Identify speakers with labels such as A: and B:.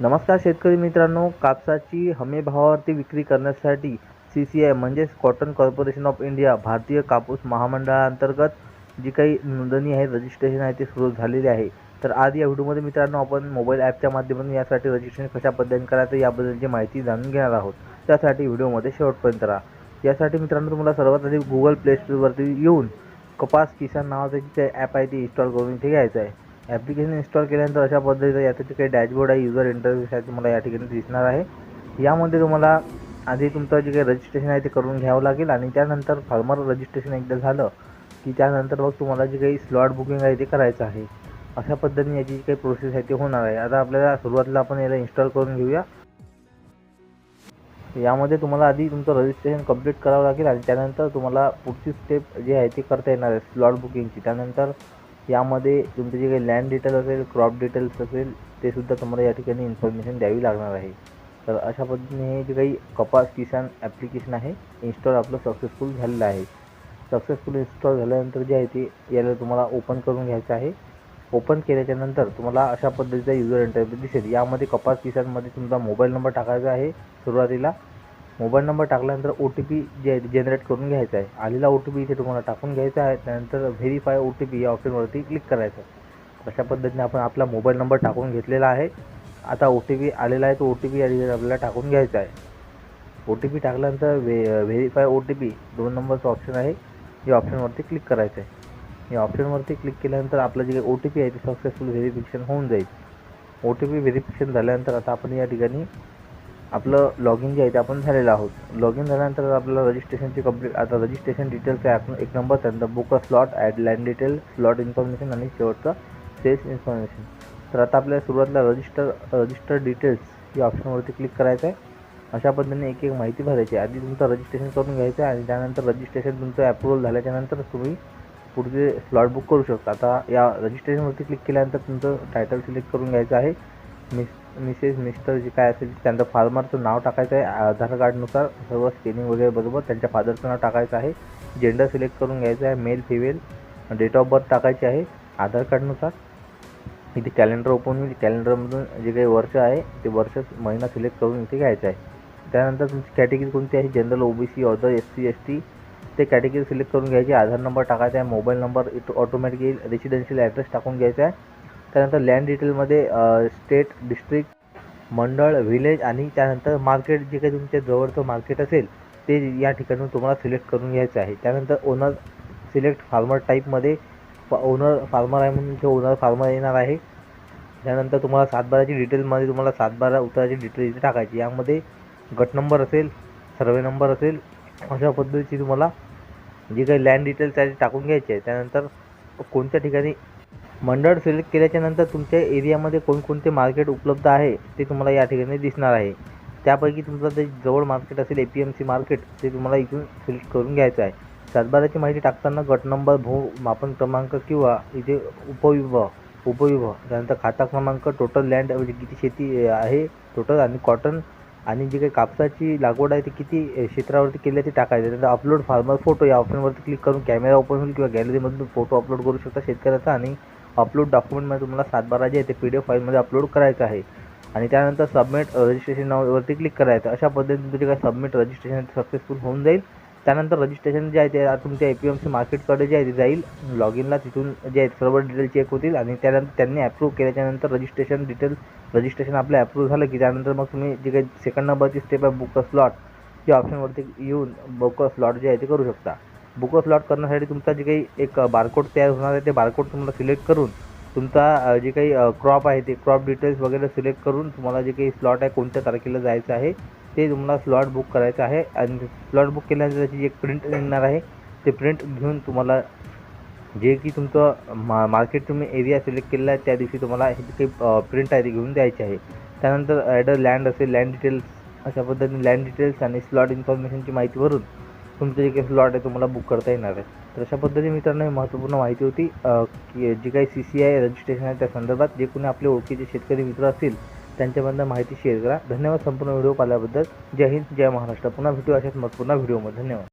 A: नमस्कार शेतकरी मित्रांनो कापसाची हमी भावावरती विक्री करण्यासाठी सी सी आय म्हणजेच कॉटन कॉर्पोरेशन ऑफ इंडिया भारतीय कापूस महामंडळाअंतर्गत जी काही नोंदणी आहे रजिस्ट्रेशन आहे ते सुरू झालेले आहे. तर आज या व्हिडिओमध्ये मित्रांनो आपण मोबाईल ॲपच्या माध्यमातून यासाठी रजिस्ट्रेशन कशा पद्धतीने करायचं याबद्दलची माहिती जाणून घेणार आहोत. त्यासाठी व्हिडिओमध्ये शेवटपर्यंत राहा. यासाठी मित्रांनो तुम्हाला सर्वात आधी गुगल प्ले स्टोरवरती येऊन कपास किसान नावाचं जे ॲप आहे ते इन्स्टॉल करून इथे घ्यायचं आहे. ॲप्लिकेशन इन्स्टॉल केल्यानंतर अशा पद्धतीचं याचं जे काही डॅशबोर्ड आहे युजर इंटरव्ह्यूस आहे तुम्हाला या ठिकाणी दिसणार आहे. यामध्ये तुम्हाला आधी तुमचं जे काही रजिस्ट्रेशन आहे ते करून घ्यावं लागेल आणि त्यानंतर फार्मर रजिस्ट्रेशन एकदा झालं की त्यानंतर मग तुम्हाला जे काही स्लॉट बुकिंग आहे ते करायचं आहे. अशा पद्धतीने याची जी काही प्रोसेस आहे ती होणार आहे. आता आपल्याला सुरुवातीला आपण याला इन्स्टॉल करून घेऊया. यामध्ये तुम्हाला आधी तुमचं रजिस्ट्रेशन कंप्लीट करावं लागेल आणि त्यानंतर तुम्हाला पुढची स्टेप जी आहे ती करता येणार आहे स्लॉट बुकिंगची त्यानंतर यामध्ये तुमचे जे काही लँड डिटेल असेल क्रॉप डिटेल्स असेल ते सुद्धा तुम्हाला या ठिकाणी इन्फॉर्मेशन द्यावी लागणार आहे. तर अशा पद्धतीने हे जे काही कपास किसान ॲप्लिकेशन आहे इन्स्टॉल आपलं सक्सेसफुल झालेलं आहे. सक्सेसफुल इन्स्टॉल झाल्यानंतर जे आहे ते याला तुम्हाला ओपन करून घ्यायचं आहे. ओपन केल्याच्यानंतर तुम्हाला अशा पद्धतीचा युजर इंटरव्ह्यू दिसेल. यामध्ये कपास किसानमध्ये तुमचा मोबाईल नंबर टाकायचा आहे सुरुवातीला. मोबाईल नंबर टाकल्यानंतर ओ टी पी जे आहे जनरेट करून घ्यायचा आहे. आलेला ओ टी पी इथे तुम्हाला टाकून घ्यायचा आहे. त्यानंतर व्हेरीफाय ओ टी पी या ऑप्शनवरती क्लिक करायचं आहे. अशा पद्धतीने आपण आपला मोबाईल नंबर टाकून घेतलेला आहे. आता ओ टी पी आलेला आहे तो ओ टी पी या आपल्याला टाकून घ्यायचा आहे. ओ टी पी टाकल्यानंतर व्हे व्हेरीफाय ओ टी पी दोन नंबरचं ऑप्शन आहे. या ऑप्शनवरती क्लिक करायचं आहे. या ऑप्शनवरती क्लिक केल्यानंतर आपलं जे काही ओ टी पी आहे ते सक्सेसफुल व्हेरिफिकेशन होऊन जाईल. ओ टी पी व्हेरिफिकेशन झाल्यानंतर आता आपण या ठिकाणी आपलं लॉग इन जे आहे ते आपण झालेलं आहोत. लॉग इन झाल्यानंतर आपल्याला रजिस्ट्रेशनची कंप्लीट आता रजिस्ट्रेशन डिटेल्स आहे आपण एक नंबर त्यानंतर book slot add land detail slot information आणि शेवटचं सेल्स इन्फॉर्मेशन तर आता आपल्याला सुरुवातीला रजिस्टर रजिस्टर डिटेल्स या ऑप्शनवरती क्लिक करायचं आहे अशा पद्धतीने एक एक माहिती भरायची. आहे आधी तुमचं रजिस्ट्रेशन करून घ्यायचं आहे आणि त्यानंतर रजिस्ट्रेशन तुमचं अप्रुव्हल झाल्याच्यानंतर तुम्ही पुढचे स्लॉट बुक करू शकता. आता या रजिस्ट्रेशनवरती क्लिक केल्यानंतर तुमचं टायटल सिलेक्ट करून घ्यायचं आहे. मिस मिसेस मिस्टर जे काय असेल त्यांचं फार्मरचं नाव टाकायचं आहे. आधार कार्डनुसार सर्व स्कॅनिंग वगैरे बरोबर त्यांच्या फादरचं नाव टाकायचं आहे. जेंडर सिलेक्ट करून घ्यायचं आहे male female date of birth टाकायची आहे आधार कार्डनुसार. इथे कॅलेंडर ओपन होईल कॅलेंडरमधून जे काही वर्ष आहे ते वर्ष महिना सिलेक्ट करून इथे घ्यायचं आहे. त्यानंतर तुमची कॅटेगरी कोणती आहे? General O B C other S C S T ते कॅटेगरी सिलेक्ट करून घ्यायची आधार नंबर टाकायचा आहे मोबाईल नंबर इथं ऑटोमॅटिक येईल रेसिडेन्शियल ॲड्रेस टाकून घ्यायचा आहे. त्यानंतर लँड डिटेलमध्ये स्टेट डिस्ट्रिक्ट मंडळ विलेज आणि त्यानंतर मार्केट जे काही तुमच्या जवळचं मार्केट असेल ते या ठिकाणून तुम्हाला सिलेक्ट करून घ्यायचं आहे. त्यानंतर ओनर सिलेक्ट फार्मर टाईपमध्ये ओनर फार्मर आहे म्हणून इथे ओनर फार्मर येणार आहे. त्यानंतर तुम्हाला सातबाराची डिटेलमध्ये तुम्हाला सातबारा उताराची डिटेल इथे टाकायची. यामध्ये गट नंबर असेल सर्वे नंबर असेल अशा पद्धतीची तुम्हाला जे काही लँड डिटेल्स आहे ते टाकून घ्यायचे आहे. त्यानंतर कोणत्या ठिकाणी मंडळ सिलेक्ट केल्याच्यानंतर तुमच्या एरियामध्ये कोणकोणते मार्केट उपलब्ध आहे ते तुम्हाला या ठिकाणी दिसणार आहे. त्यापैकी तुमचं जे जवळ मार्केट असेल A P M C market ते तुम्हाला इथून सिलेक्ट करून घ्यायचं आहे. सातबाराची माहिती टाकताना गट नंबर भू मापन क्रमांक किंवा इथे उपविभाग उपविभाग त्यानंतर खाता क्रमांक टोटल लँड म्हणजे किती शेती आहे टोटल आणि कॉटन आणि जी काही कापसाची लागवड आहे ती किती क्षेत्रावरती केली आहे ते टाकायची त्यानंतर अपलोड फार्मर फोटो या ऑप्शनवरती क्लिक करून कॅमेरा ओपन होईल किंवा गॅलरीमधून फोटो अपलोड करू शकता शेतकऱ्याचा आणि अपलोड डॉक्युमेंटमध्ये तुम्हाला सातबारा जे आहे ते पी डी एफ फाईलमध्ये अपलोड करायचं आहे. आणि त्यानंतर सबमिट रजिस्ट्रेशन नावावरती क्लिक करायचं. अशा पद्धतीने तुमचे काय सबमिट रजिस्ट्रेशन सक्सेसफुल होऊन जाईल. त्यानंतर रजिस्ट्रेशन जे आहे ते तुमच्या ए पी एम सी मार्केटकडे जे आहे ते जाईल. लॉग इनला तिथून जे आहेत सर्व डिटेल चेक होतील आणि त्यानंतर त्यांनी ॲप्रूव्ह केल्याच्यानंतर रजिस्ट्रेशन डिटेल रजिस्ट्रेशन आपलं ॲप्रूव्ह झालं की त्यानंतर मग तुम्ही जे काही सेकंड नंबरची स्टेप आहे बुक स्लॉट या ऑप्शनवरती येऊन बुक स्लॉट जे आहे ते करू शकता. बुक स्लॉट करण्यासाठी तुमचा जे काही एक बारकोड तयार होणार आहे ते बारकोड तुम्हाला सिलेक्ट करून तुमचा जे काही क्रॉप आहे ते क्रॉप डिटेल्स वगैरे सिलेक्ट करून तुम्हाला जे काही स्लॉट आहे कोणत्या तारखेला जायचं आहे ते तुम्हाला स्लॉट बुक करायचं आहे. आणि स्लॉट बुक केल्यानंतर त्याची एक प्रिंट निघणार आहे ते प्रिंट घेऊन तुम्हाला जे की तुमचं मा मार्केट तुम्ही एरिया सिलेक्ट केलेला आहे त्या दिवशी तुम्हाला हे जे काही प्रिंट आहे ते घेऊन द्यायचे आहे. त्यानंतर ॲडर लँड असेल लँड डिटेल्स अशा पद्धतीने लँड डिटेल्स आणि स्लॉट इन्फॉर्मेशनची माहिती भरून तुमचं जे काही स्लॉट आहे तुम्हाला बुक करता येणार आहे. तर अशा पद्धतीने मित्रांनो ही महत्त्वपूर्ण माहिती होती की जी काही सी सी आय रजिस्ट्रेशन आहे त्या संदर्भात जे कोणी आपले ओळखीचे शेतकरी मित्र असतील त्यांच्याबद्दल माहिती शेअर करा. धन्यवाद संपूर्ण व्हिडिओ पाहिल्याबद्दल. जय हिंद जय महाराष्ट्र. पुन्हा भेटू अशाच महत्त्वपूर्ण व्हिडिओमध्ये. धन्यवाद.